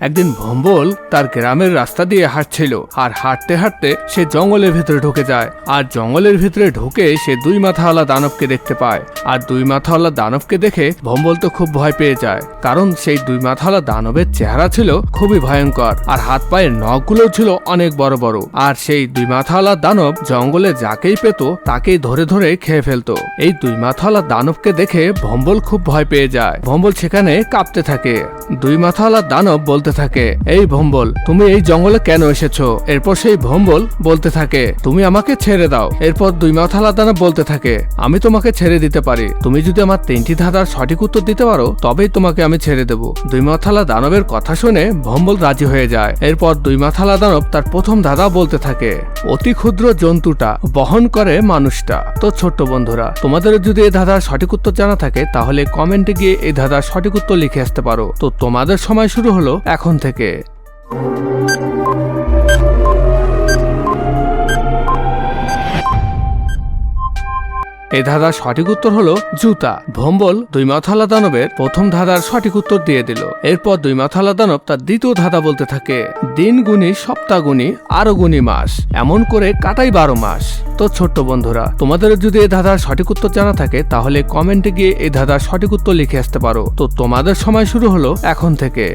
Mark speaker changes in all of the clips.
Speaker 1: একদিন ভম্বল তার গ্রামের রাস্তা দিয়ে হাঁটছিল আর হাঁটতে হাঁটতে সে জঙ্গলের ভেতরে ঢুকে যায়। আর জঙ্গলের ভিতরে ঢুকে সে দুই মাথাওয়ালা দানবকে দেখতে পায়। আর দুই মাথাওয়ালা দানবকে দেখে ভম্বল তো খুব ভয় পেয়ে যায়, কারণ সেই দুই মাথাওয়ালা দানবের চেহারা ছিল খুবই ভয়ঙ্কর আর হাত পায়ের নখগুলো ছিল অনেক বড় বড়। আর সেই দুই মাথাওয়ালা দানব জঙ্গলে যাকেই পেত তাকেই ধরে ধরে খেয়ে ফেলতো। এই দুই মাথাওয়ালা দানবকে দেখে ভম্বল খুব ভয় পেয়ে যায়। ভম্বল সেখানে কাঁপতে থাকে। দুই মাথাওয়ালা দানব বলতে থাকে, এই ভম্বল, তুমি এই জঙ্গলে কেন এসেছ? এরপর সেই ভম্বল বলতে থাকে, তুমি আমাকে ছেড়ে দাও। এরপর দুই মাথাওয়ালা দানব বলতে থাকে, আমি তোমাকে ছেড়ে দিতে পারি। তুমি যদি আমার তিনটি ধাঁধার সঠিক উত্তর দিতে পারো, তবেই তোমাকে আমি ছেড়ে দেব। দুই মাথালা দানবের কথা শুনে ভম্বল রাজি হয়ে যায়। এরপর দুই মাথালা দানব তার প্রথম ধাঁধা বলতে থাকে, অতি ক্ষুদ্র জন্তুটা বহন করে মানুষটা। তো ছোট্ট বন্ধুরা, তোমাদের যদি এই ধাঁধার সঠিক উত্তর জানা থাকে, তাহলে কমেন্টে গিয়ে এই ধাঁধার সঠিক উত্তর লিখে আসতে পারো। তো তোমাদের সময় শুরু হলো এখন থেকে। এই ধাঁধার সঠিক উত্তর হলো জুতা। ভম্বল দুই মাথালা দানবের প্রথম ধাঁধার সঠিক উত্তর দিয়ে দিল। এরপর দুই মাথালা দানব তার দ্বিতীয় ধাঁধা বলতে থাকে। দিন গুনি সপ্তাহ গুনি আরও গুনি মাস। এমন করে কাটাই বারো মাস। তো ছোট্ট বন্ধুরা, তোমাদের যদি এই ধাঁধার সঠিক উত্তর জানা থাকে, তাহলে কমেন্টে গিয়ে এই ধাঁধার সঠিক উত্তর লিখে আসতে পারো। তো তোমাদের সময় শুরু হলো এখন থেকে।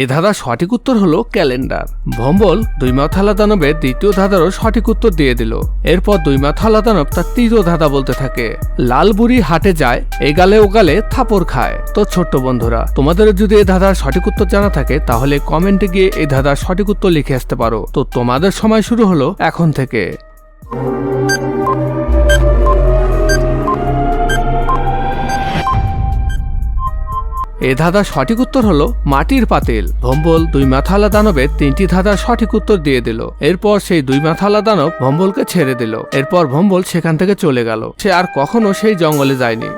Speaker 1: এই ধাঁধার সঠিক উত্তর হলো ক্যালেন্ডার। ভম্বল দুই মাথালা দানবের দ্বিতীয় ধাঁধারও সঠিক উত্তর দিয়ে দিল। এরপর দুই মাথালা দানব তার তৃতীয় ধাঁধা বলতে থাকে। লাল বুড়ি হাটে যায় এগালে ওগালে থাপড় খায়। তো ছোট্ট বন্ধুরা, তোমাদের যদি এই ধাঁধার সঠিক উত্তর জানা থাকে, তাহলে কমেন্টে গিয়ে এই ধাঁধার সঠিক উত্তর লিখে আসতে পারো। তো তোমাদের সময় শুরু হলো এখন থেকে। এ ধাঁধার সঠিক উত্তর হলো মাটির পাতিল। ভম্বল দুই মাথালা দানবের তিনটি ধাঁধার সঠিক উত্তর দিয়ে দিল। এরপর সেই দুই মাথালা দানব ভম্বলকে ছেড়ে দিল। এরপর ভম্বল সেখান থেকে চলে গেল। সে আর কখনো সেই জঙ্গলে যায়নি।